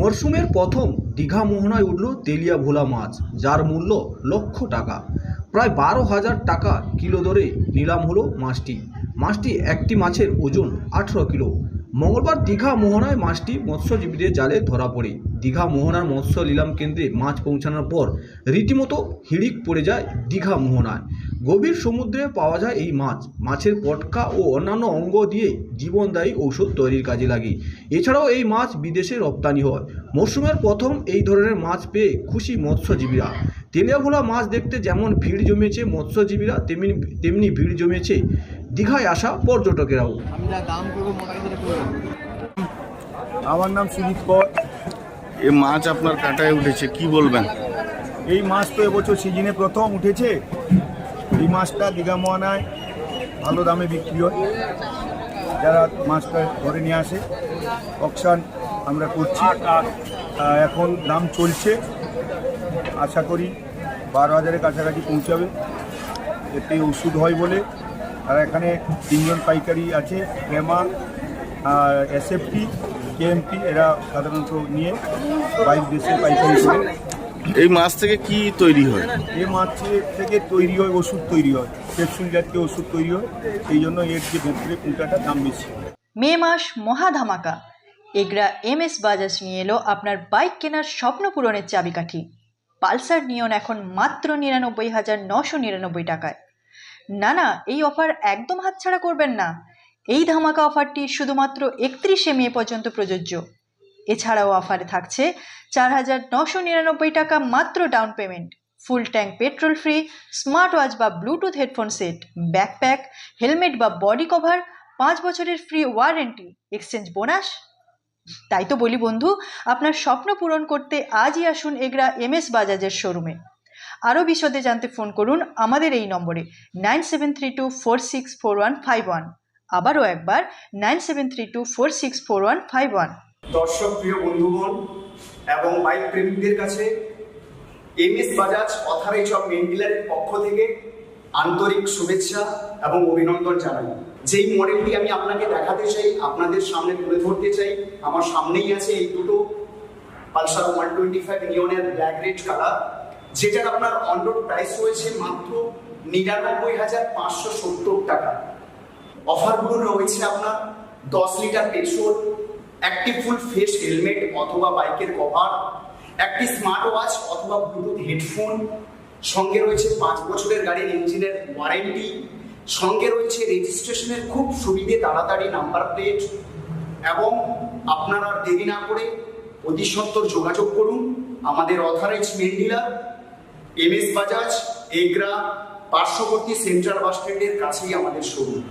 মরশুমের প্রথম দীঘা মোহনায় উঠল তেলিয়া ভোলা মাছ, যার মূল্য লক্ষ টাকা। প্রায় বারো হাজার টাকা কিলো দরে নিলাম হলো মাছটি। মাছটি একটি মাছের ওজন আঠেরো কিলো। মঙ্গলবার দীঘা মোহনায় মাছটি মৎস্যজীবীদের জালে ধরা পড়ে। দীঘা মোহনার মৎস্য নিলাম কেন্দ্রে মাছ পৌঁছানোর পর রীতিমতো হিড়িক পড়ে যায় দীঘা মোহনায়। গভীর সমুদ্রে পাওয়া যায় এই মাছ। মাছের পটকা ও অন্যান্য অঙ্গ দিয়ে জীবনদায়ী ঔষধ তৈরির কাজে লাগে। এছাড়াও এই মাছ বিদেশে রপ্তানি হয়। মরশুমের প্রথম এই ধরনের মাছ পেয়ে খুশি মৎস্যজীবীরা। তেলিয়াভোলা মাছ দেখতে যেমন ভিড় জমেছে মৎস্যজীবীরা, তেমনি তেমনি ভিড় জমেছে দীঘায় আসা পর্যটকেরাও। দাম করব মোটামুটি করব আমার নাম সুজিত কর। এ মাছ আপনার কাটায় উঠেছে কি বলবেন? এই মাছ তো এবছর সিজনে প্রথম উঠেছে। এই মাছটা দীঘা মোহনায় ভালো দামে বিক্রি হয়। যারা মাছটা ধরে নিয়ে আসে অকশান আমরা করছি। এখন দাম চলছে। আশা করি বারো হাজারের কাছাকাছি পৌঁছাবে। এতে ওষুধ হয় বলে আর এখানে তিনজন পাইকারি আছে হেমা এসএফটি কেএমপি এরা সাধারণত নিয়ে বাইশ দেশে পাইকারি করে। এই মাছ থেকে কি তৈরি হয়? এই মাছের থেকে তৈরি হয় ওষুধ তৈরি হয় ক্যাপসুল জাতীয় ওষুধ তৈরি হয় এই জন্য এর যে ভেতরে পুঁটাটার দাম বেশি। মে মাস মহা ধামাকা এগরা এম এস বাজাজ নিয়ে এলো আপনার বাইক কেনার স্বপ্ন পূরণের চাবিকাঠি। পালসার নিয়ন এখন মাত্র নিরানব্বই হাজার নশো নিরানব্বই টাকায়। না না, এই অফার একদম হাতছাড়া করবেন না। এই ধামাকা অফারটি শুধুমাত্র একত্রিশে মে পর্যন্ত প্রযোজ্য। এছাড়াও অফারে থাকছে চার হাজার নশো নিরানব্বই টাকা মাত্র down payment full tank petrol free smart watch বা bluetooth headphone set backpack helmet বা বডি কভার পাঁচ বছরের ফ্রি ওয়ারেন্টি এক্সচেঞ্জ বোনাস তাই তো বলি বন্ধু, আপনার স্বপ্ন পূরণ করতে আজই আসুন এগরা এম এস বাজাজের শোরুমে আরও বিশদে জানতে ফোন করুন আমাদের এই নম্বরে nine seven three two four six four one five one আবারও একবার nine seven three two four six four one five one দর্শক, প্রিয় বন্ধুগণ এবং বাইক প্রেমীদের কাছে M S Bajaj authorise of main ডিলারের পক্ষ থেকে আন্তরিক শুভেচ্ছা এবং অভিনন্দন জানাই। যেই মডেলটি আমি আপনাকে দেখাতে চাই, আপনাদের সামনে তুলে ধরতে চাই, আমার সামনেই আছে এই দুটো পালসার ওয়ান টোয়েন্টি ফাইভ নিয়নের ব্ল্যাক রেড কালার যেটার আপনার অনরোড প্রাইস রয়েছে মাত্র নিরানব্বই হাজার পাঁচশো সত্তর টাকা। অফারগুলো রয়েছে আপনার দশ লিটার পেট্রোল একটি ফুল ফেস হেলমেট অথবা বাইকের কভার একটি স্মার্ট ওয়াচ অথবা ব্লুটুথ হেডফোন সঙ্গে রয়েছে পাঁচ বছরের গাড়ির ইঞ্জিনের ওয়ারেন্টি সঙ্গে রয়েছে রেজিস্ট্রেশনের খুব সুবিধে তাড়াতাড়ি নাম্বার প্লেট এবং আপনারা দেরি না করে অতি সত্তর যোগাযোগ করুন। আমাদের authorise main dealer M S Bajaj Egra পার্শ্ববর্তী সেন্ট্রাল বাস স্ট্যান্ডের কাছেই আমাদের শোরুম।